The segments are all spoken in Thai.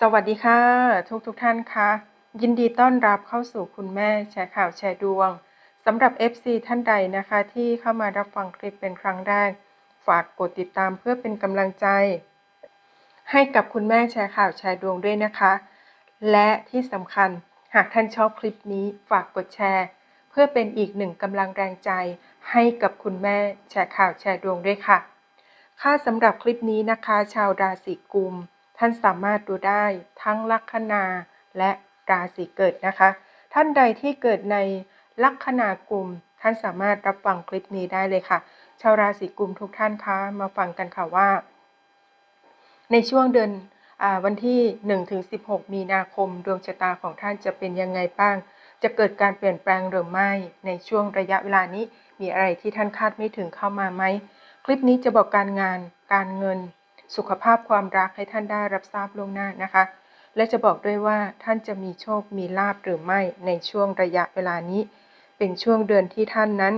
สวัสดีค่ะ ทุกทุกท่านคะ ยินดีต้อนรับเข้าสู่คุณแม่แชร์ข่าวแชร์ดวงสำหรับ FC ท่านใดนะคะ ที่เข้ามารับฟังคลิปเป็นครั้งแรก ฝากกดติดตามเพื่อเป็นกำลังใจ ให้กับคุณแม่แชร์ข่าวแชร์ดวงด้วยนะคะ และที่สำคัญหากท่านชอบคลิปนี้ฝากกดแชร์ เพื่อเป็นอีกหนึ่งกำลังแรงใจ ให้กับคุณแม่แชร์ข่าวแชร์ดวงด้วยค่ะ ค่ะสำหรับคลิปนี้นะคะ ชาวราศีกุม ท่านสามารถดูได้ทั้งลัคนาและราศีเกิดนะคะ ท่านใดที่เกิดในลัคนากุมท่านสามารถรับฟังคลิปนี้ได้เลยค่ะ ชาวราศีกุมทุกท่านคะมาฟังกันค่ะว่า ในช่วงเดือนอวันที่1ถึง16 มีนาคม ดวงชะตาของท่านจะเป็นยังไงบ้าง จะเกิดการเปลี่ยนแปลงหรือไม่ ในช่วงระยะเวลานี้มีอะไรที่ท่านคาดไม่ถึงเข้ามาไหม คลิปนี้จะบอกการงาน การเงิน สุขภาพความรักให้ท่านได้รับทราบล่วงหน้านะคะ และจะบอกด้วยว่าท่านจะมีโชคมีลาบหรือไม่ในช่วงระยะเวลานี้ เป็นช่วงเดือนที่ท่านนั้น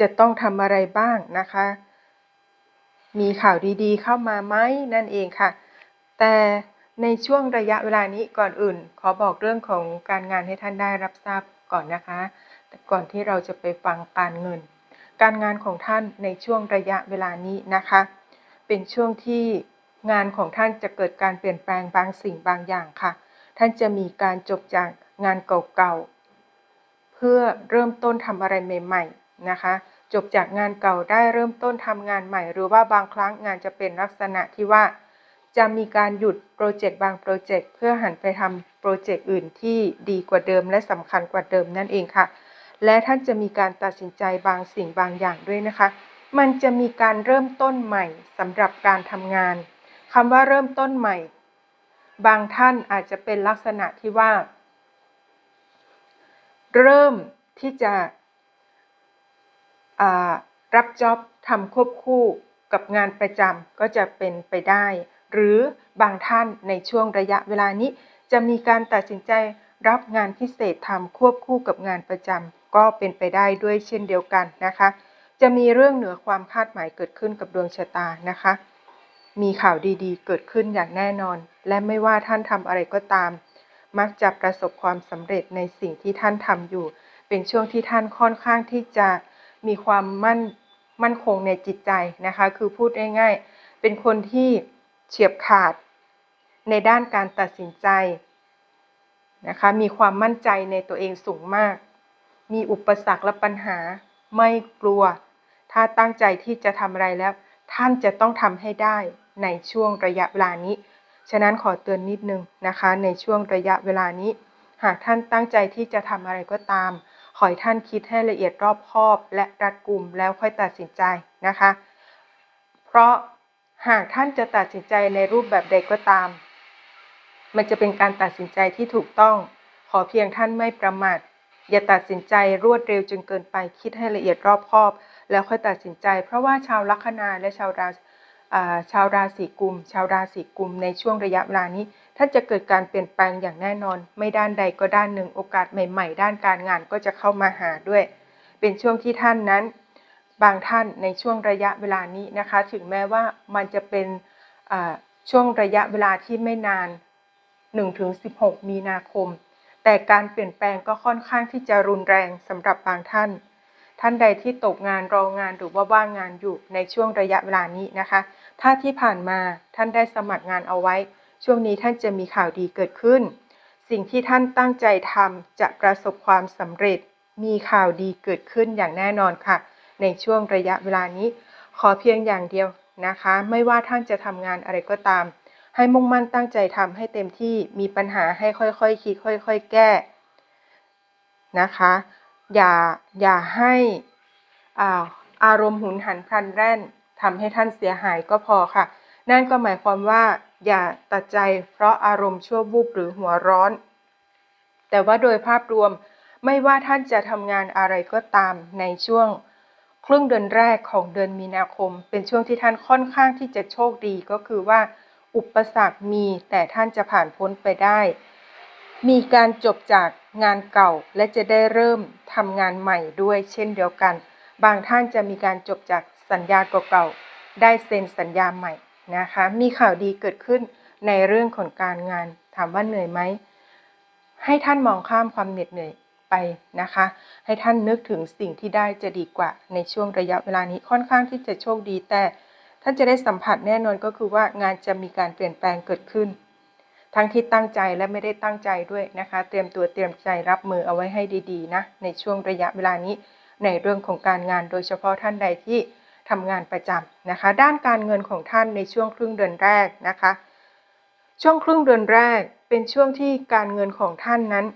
จะต้องทำอะไรบ้างนะคะ มีข่าวดีๆ เข้ามาไหมนั่นเองค่ะ แต่ในช่วงระยะเวลานี้ก่อนอื่น ขอบอกเรื่องของการงานให้ท่านได้รับทราบก่อนนะคะ แต่ก่อนที่เราจะไปฟังการเงิน การงานของท่านในช่วงระยะเวลานี้นะคะ เป็นช่วงที่งานของท่านจะเกิดการเปลี่ยนแปลงบางสิ่งบางอย่างค่ะ ท่านจะมีการจบจากงานเก่าๆ เพื่อเริ่มต้นทำอะไรใหม่ๆนะคะ จบจากงานเก่าได้เริ่มต้นทำงานใหม่ หรือว่าบางครั้งงานจะเป็นลักษณะที่ว่า จะมีการหยุดโปรเจกต์บางโปรเจกต์เพื่อหันไปทำโปรเจกต์อื่นที่ดีกว่าเดิมและสำคัญกว่าเดิมนั่นเองค่ะ และท่านจะมีการตัดสินใจบางสิ่งบางอย่างด้วยนะคะ มันจะมีการเริ่มต้นใหม่สำหรับการทำงานคำว่าเริ่มต้นใหม่ บางท่านอาจจะเป็นลักษณะที่ว่า เริ่มที่จะรับจ็อบทำควบคู่กับงานประจำก็จะเป็นไปได้ หรือบางท่านในช่วงระยะเวลานี้ จะมีการตัดสินใจรับงานพิเศษทำควบคู่กับงานประจำก็เป็นไปได้ด้วยเช่นเดียวกันนะคะ จะมีเรื่องเหนือความคาดหมายเกิดขึ้นกับดวงชะตานะคะ มีข่าวดีๆ เกิดขึ้นอย่างแน่นอน และไม่ว่าท่านทำอะไรก็ตาม มักจะประสบความสำเร็จในสิ่งที่ท่านทำอยู่ เป็นช่วงที่ท่านค่อนข้างที่จะมีความมั่นมั่นคงในจิตใจนะคะ คือพูดง่ายๆ เป็นคนที่เฉียบขาดในด้านการตัดสินใจนะคะ มีความมั่นใจในตัวเองสูงมาก มีอุปสรรคและปัญหาไม่กลัว ถ้าตั้งใจที่จะทำอะไรแล้ว ท่านจะต้องทำให้ได้ในช่วงระยะเวลานี้ ฉะนั้นขอเตือนนิดนึงนะคะ ในช่วงระยะเวลานี้ หากท่านตั้งใจที่จะทำอะไรก็ตาม ขอให้ท่านคิดให้ละเอียดรอบคอบ และรัดกุมแล้วค่อยตัดสินใจนะคะ เพราะหากท่านจะตัดสินใจในรูปแบบใดก็ตาม มันจะเป็นการตัดสินใจที่ถูกต้อง ขอเพียงท่านไม่ประมาทอย่าตัดสินใจรวดเร็วจนเกินไปคิดให้ละเอียดรอบคอบ แล้วค่อยตัดสินใจ เพราะว่าชาวลัคนาและชาวราชาวราศีกุม ชาวราศีกุม ในช่วงระยะเวลานี้ท่านจะเกิดการเปลี่ยนแปลงอย่างแน่นอน ไม่ด้านใดก็ด้านหนึ่งโอกาสใหม่ ๆ ด้านการงานก็จะเข้ามาหาด้วย เป็นช่วงที่ท่านนั้น บางท่านในช่วงระยะเวลานี้นะคะ ถึงแม้ว่ามันจะเป็นช่วงระยะเวลาที่ไม่นาน 1-16 มีนาคม แต่การเปลี่ยนแปลงก็ค่อนข้างที่จะรุนแรงสำหรับบางท่าน ท่านใดที่ตกงานรองานหรือว่าว่างงานอยู่ในช่วงระยะเวลานี้นะคะ ถ้าที่ผ่านมาท่านได้สมัครงานเอาไว้ ช่วงนี้ท่านจะมีข่าวดีเกิดขึ้น สิ่งที่ท่านตั้งใจทำจะประสบความสำเร็จ มีข่าวดีเกิดขึ้นอย่างแน่นอนค่ะ ในช่วงระยะเวลานี้ ขอเพียงอย่างเดียวนะคะ ไม่ว่าท่านจะทำงานอะไรก็ตาม ให้มุ่งมั่นตั้งใจทำให้เต็มที่มีปัญหาให้ค่อยๆคคิดค่อย ๆ แก้นะคะ อย่าอย่าให้อาอารมณ์หุนหันพลันแล่นทำให้ท่านเสียหายก็พอค่ะ นั่นก็หมายความว่า อย่าตัดใจเพราะอารมณ์ชั่ววูบหรือหัวร้อน แต่ว่าโดยภาพรวมไม่ว่าท่านจะทำงานอะไรก็ตามในช่วงครึ่งเดือนแรกของเดือนมีนาคม เป็นช่วงที่ท่านค่อนข้างที่จะโชคดีก็คือว่า อุปสรรคมีแต่ท่านจะผ่านพ้นไปได้ มีการจบจาก งานเก่าและจะได้เริ่มทำงานใหม่ด้วยเช่นเดียวกัน บางท่านจะมีการจบจากสัญญาเก่าๆได้เซ็นสัญญาใหม่นะคะ มีข่าวดีเกิดขึ้นในเรื่องของการงาน ถามว่าเหนื่อยไหม ให้ท่านมองข้ามความเหน็ดเหนื่อยไปนะคะ ให้ท่านนึกถึงสิ่งที่ได้จะดีกว่า ในช่วงระยะเวลานี้ค่อนข้างที่จะโชคดีแต่ ท่านจะได้สัมผัสแน่นอนก็คือว่างานจะมีการเปลี่ยนแปลงเกิดขึ้น ทั้งที่ตั้งใจและไม่ได้ตั้งใจด้วยนะคะ เตรียมตัวเตรียมใจรับมือเอาไว้ให้ดีๆนะในช่วงระยะเวลานี้ ในเรื่องของการงานโดยเฉพาะท่านใดที่ทำงานประจำนะคะ ด้านการเงินของท่านในช่วงครึ่งเดือนแรกนะคะ ช่วงครึ่งเดือนแรกเป็นช่วงที่การเงินของท่านนั้น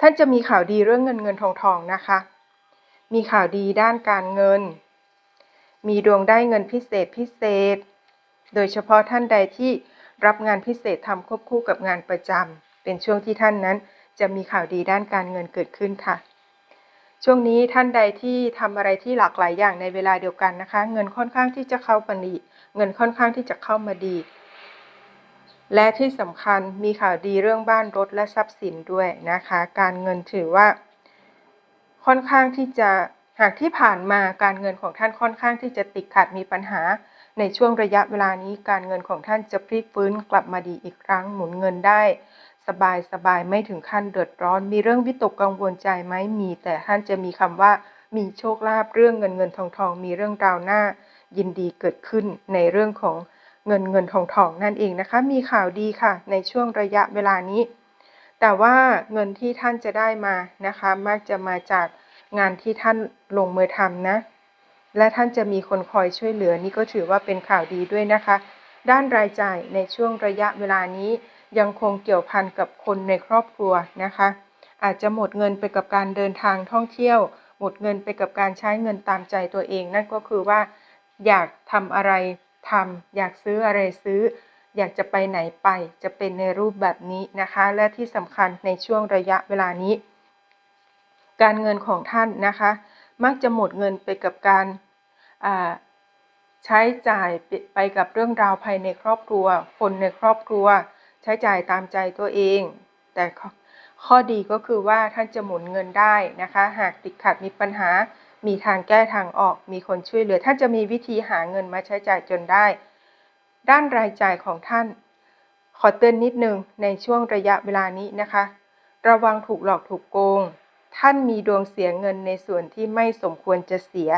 ท่านจะมีข่าวดีเรื่องเงินเงินทองทองนะคะ มีข่าวดีด้านการเงิน มีดวงได้เงินพิเศษพิเศษ โดยเฉพาะท่านใดที่ รับงานพิเศษทำควบคู่กับงานประจำเป็นช่วงที่ท่านนั้นจะมีข่าวดีด้านการเงินเกิดขึ้นค่ะ ช่วงนี้ท่านใดที่ทำอะไรที่หลากหลายอย่างในเวลาเดียวกันนะคะ เงินค่อนข้างที่จะเข้ามาดีเงินค่อนข้างที่จะเข้ามาดี และที่สำคัญมีข่าวดีเรื่องบ้านรถและทรัพย์สินด้วยนะคะ การเงินถือว่า ค่อนข้างที่จะหากที่ผ่านมาการเงินของท่านค่อนข้างที่จะติดขัดมีปัญหา ในช่วงระยะเวลานี้การเงินของท่านจะพลิกฟื้นกลับมาดีอีกครั้งหมุนเงินได้ สบายสบายไม่ถึงขั้นเดือดร้อน มีเรื่องวิตกกังวลใจไหมมี แต่ท่านจะมีคำว่ามีโชคลาภเรื่องเงินเงินทองทองมีเรื่องราวหน้า ยินดีเกิดขึ้นในเรื่องของเงินเงินทองทองนั่นเองนะคะ มีข่าวดีค่ะ ในช่วงระยะเวลานี้ แต่ว่าเงินที่ท่านจะได้มานะคะ มักจะมาจากงานที่ท่านลงมือทำนะ และท่านจะมีคนคอยช่วยเหลือนี่ก็ถือว่าเป็นข่าวดีด้วยนะคะ ด้านรายจ่ายในช่วงระยะเวลานี้ยังคงเกี่ยวพันกับคนในครอบครัวนะคะ อาจจะหมดเงินไปกับการเดินทางท่องเที่ยว หมดเงินไปกับการใช้เงินตามใจตัวเอง นั่นก็คือว่า อยากทำอะไรทำอยากซื้ออะไรซื้อ อยากจะไปไหนไป จะเป็นในรูปแบบนี้นะคะ และที่สำคัญในช่วงระยะเวลานี้ การเงินของท่านนะคะ มักจะหมดเงินไปกับการใช้จ่ายไปกับเรื่องราวภายในครอบครัว คนในครอบครัว ใช้จ่ายตามใจตัวเอง แต่ข้อดีก็คือว่าท่านจะหมุนเงินได้นะคะ หากติดขัดมีปัญหา มีทางแก้ทางออก มีคนช่วยเหลือ ท่านจะมีวิธีหาเงินมาใช้จ่ายจนได้ ด้านรายจ่ายของท่าน ขอเตือนนิดนึงในช่วงระยะเวลานี้นะคะ ระวังถูกหลอกถูกโกง ท่านมีดวงเสียเงินในส่วนที่ไม่สมควรจะเสีย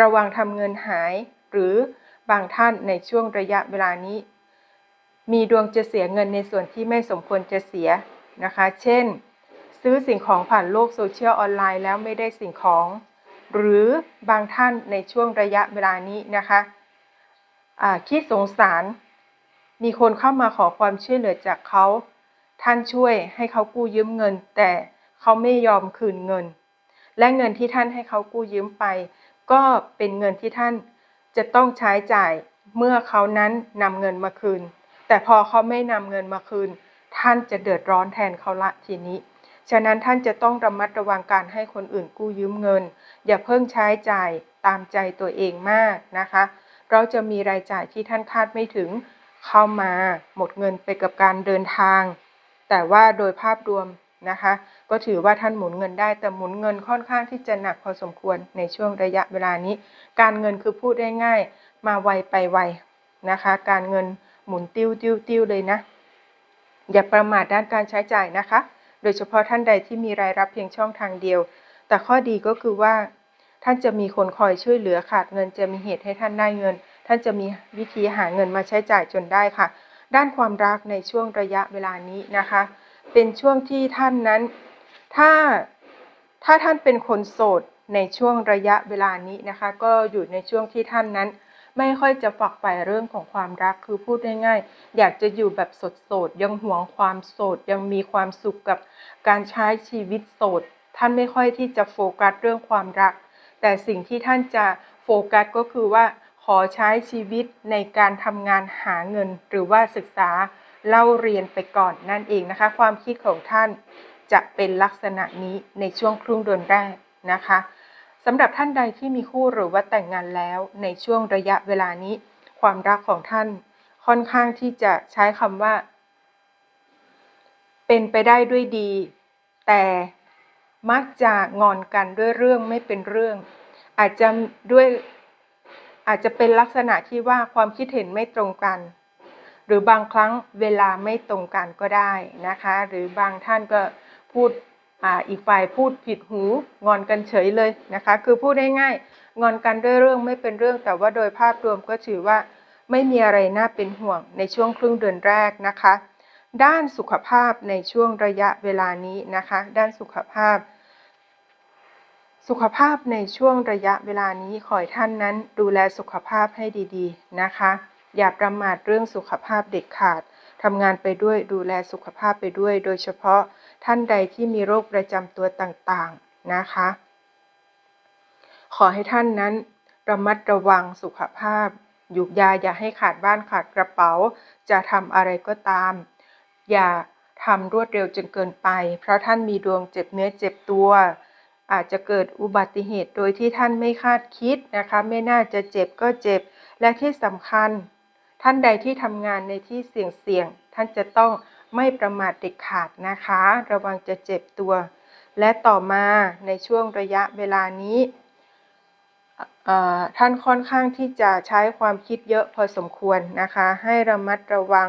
ระวังทำเงินหาย หรือบางท่านในช่วงระยะเวลานี้ มีดวงจะเสียเงินในส่วนที่ไม่สมควรจะเสียนะคะ เช่น ซื้อสิ่งของผ่านโลกโซเชียลออนไลน์แล้วไม่ได้สิ่งของ หรือบางท่านในช่วงระยะเวลานี้นะคะคิดสงสาร มีคนเข้ามาขอความช่วยเหลือจากเขา ท่านช่วยให้เขากู้ยืมเงินแต่ เขาไม่ยอมคืนเงิน และเงินที่ท่านให้เขากู้ยืมไป ก็เป็นเงินที่ท่านจะต้องใช้จ่ายเมื่อเขานั้นนำเงินมาคืน แต่พอเขาไม่นำเงินมาคืน ท่านจะเดือดร้อนแทนเขาละทีนี้ ฉะนั้นท่านจะต้องระมัดระวังการให้คนอื่นกู้ยืมเงิน อย่าเพิ่งใช้จ่ายตามใจตัวเองมากนะคะ เราจะมีรายจ่ายที่ท่านคาดไม่ถึงเข้ามาหมดเงินไปกับการเดินทาง แต่ว่าโดยภาพรวม นะคะ ก็ถือว่าท่านหมุนเงินได้แต่หมุนเงินค่อนข้างที่จะหนักพอสมควรในช่วงระยะเวลานี้ การเงินคือพูดได้ง่าย มาไวไปไวนะคะ การเงินหมุนติ้วติ้วติ้วเลยนะ อย่าประมาทด้านการใช้จ่ายนะคะ โดยเฉพาะท่านใดที่มีรายรับเพียงช่องทางเดียว แต่ข้อดีก็คือว่า ท่านจะมีคนคอยช่วยเหลือขาดเงินจะมีเหตุให้ท่านได้เงิน ท่านจะมีวิธีหาเงินมาใช้จ่ายจนได้ค่ะ ด้านความรักในช่วงระยะเวลานี้นะคะ เป็นช่วงที่ท่านนั้น ถ้าถ้าท่านเป็นคนโสดในช่วงระยะเวลานี้นะคะ ก็อยู่ในช่วงที่ท่านนั้น ไม่ค่อยจะฝักใฝ่เรื่องของความรักคือพูดง่ายๆอยากจะอยู่แบบโสดๆยังหวงความโสดยังมีความสุขกับการใช้ชีวิตโสด ท่านไม่ค่อยที่จะโฟกัสเรื่องความรัก แต่สิ่งที่ท่านจะโฟกัสก็คือว่าขอใช้ชีวิตในการทำงานหาเงินหรือว่าศึกษา เล่าเรียนไปก่อนนั่นเองนะคะ ความคิดของท่านจะเป็นลักษณะนี้ในช่วงครึ่งเดือนแรกนะคะสำหรับท่านใดที่มีคู่หรือว่าแต่งงานแล้วในช่วงระยะเวลานี้ ความรักของท่านค่อนข้างที่จะใช้คำว่า เป็นไปได้ด้วยดี แต่มักจะงอนกันด้วยเรื่องไม่เป็นเรื่อง อาจจะด้วยอาจจะเป็นลักษณะที่ว่าความคิดเห็นไม่ตรงกัน หรือบางครั้งเวลาไม่ตรงกันก็ได้นะคะ หรือบางท่านก็พูดออีกฝ่ายพูดผิดหูงอนกันเฉยเลยนะคะ คือพูดง่ายๆงอนกันด้วยเรื่องไม่เป็นเรื่องแต่ว่าโดยภาพรวมก็ถือว่าไม่มีอะไรน่าเป็นห่วงในช่วงครึ่งเดือนแรกนะคะ ด้านสุขภาพในช่วงระยะเวลานี้นะคะ ด้านสุขภาพ สุขภาพในช่วงระยะเวลานี้ขอให้ท่านนั้นดูแลสุขภาพให้ดี ๆ นะคะ อย่าประมาทเรื่องสุขภาพเด็ดขาดทำงานไปด้วยดูแลสุขภาพไปด้วย โดยเฉพาะท่านใดที่มีโรคประจำตัวต่างๆนะคะ ขอให้ท่านนั้นระมัดระวังสุขภาพหยุกยาอย่าให้ขาดบ้านขาดกระเป๋า จะทำอะไรก็ตาม อย่าทำรวดเร็วจนเกินไป เพราะท่านมีดวงเจ็บเนื้อเจ็บตัว อาจจะเกิดอุบัติเหตุโดยที่ท่านไม่คาดคิดนะคะ ไม่น่าจะเจ็บก็เจ็บ และที่สำคัญ ท่านใดที่ทำงานในที่เสี่ยงๆท่านจะต้องไม่ประมาทเด็ดขาดนะคะ ระวังจะเจ็บตัว และต่อมาในช่วงระยะเวลานี้ท่านค่อนข้างที่จะใช้ความคิดเยอะพอสมควรนะคะ ให้ระมัดระวัง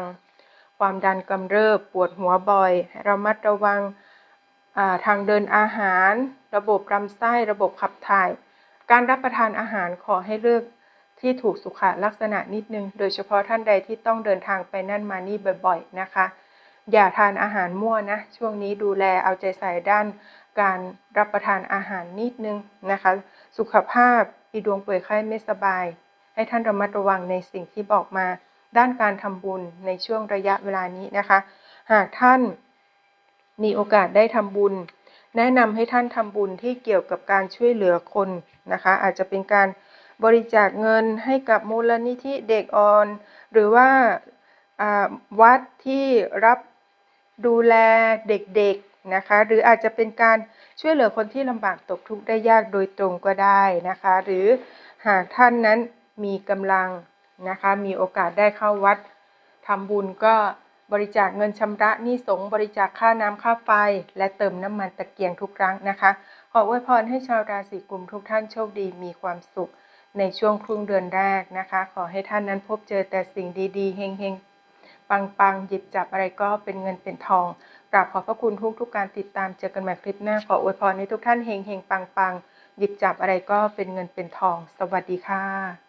ความดันกำเริบปวดหัวบ่อย ระมัดระวังทางเดินอาหาร ระบบลำไส้ระบบขับถ่าย การรับประทานอาหารขอให้เลือก ที่ถูกสุขลักษณะนิดนึง โดยเฉพาะท่านใดที่ต้องเดินทางไปนั่นมานี่บ่อยๆนะคะ อย่าทานอาหารมั่วนะ ช่วงนี้ดูแลเอาใจใส่ด้านการรับประทานอาหารนิดนึงนะคะ สุขภาพมีดวงป่วยไข้ไม่สบาย ให้ท่านระมัดระวังในสิ่งที่บอกมา ด้านการทำบุญในช่วงระยะเวลานี้นะคะ หากท่านมีโอกาสได้ทำบุญ แนะนำให้ท่านทำบุญที่เกี่ยวกับการช่วยเหลือคนนะคะ อาจจะเป็นการ บริจาคเงินให้กับมูลนิธิเด็กอ่อน หรือว่าวัดที่รับดูแลเด็กๆนะคะ หรืออาจจะเป็นการช่วยเหลือคนที่ลำบากตกทุกข์ได้ยากโดยตรงก็ได้นะคะ หรือหากท่านนั้นมีกำลังนะคะ มีโอกาสได้เข้าวัดทำบุญก็บริจาคเงินชำระหนี้สงบริจาคค่าน้ำค่าไฟ และเติมน้ำมันตะเกียงทุกครั้งนะคะ ขออวยพรให้ชาวราศีกุมทุกท่านโชคดีมีความสุข ในช่วงครึ่งเดือนแรกนะคะ ขอให้ท่านนั้นพบเจอแต่สิ่งดีๆเฮงๆ ปังๆ หยิบจับอะไรก็เป็นเงินเป็นทองกราบขอบพระคุณทุกทุกการติดตามเจอกันใหม่คลิปหน้า ขออวยพรให้ทุกท่านเฮงๆ ปังๆ หยิบจับอะไรก็เป็นเงินเป็นทอง สวัสดีค่ะ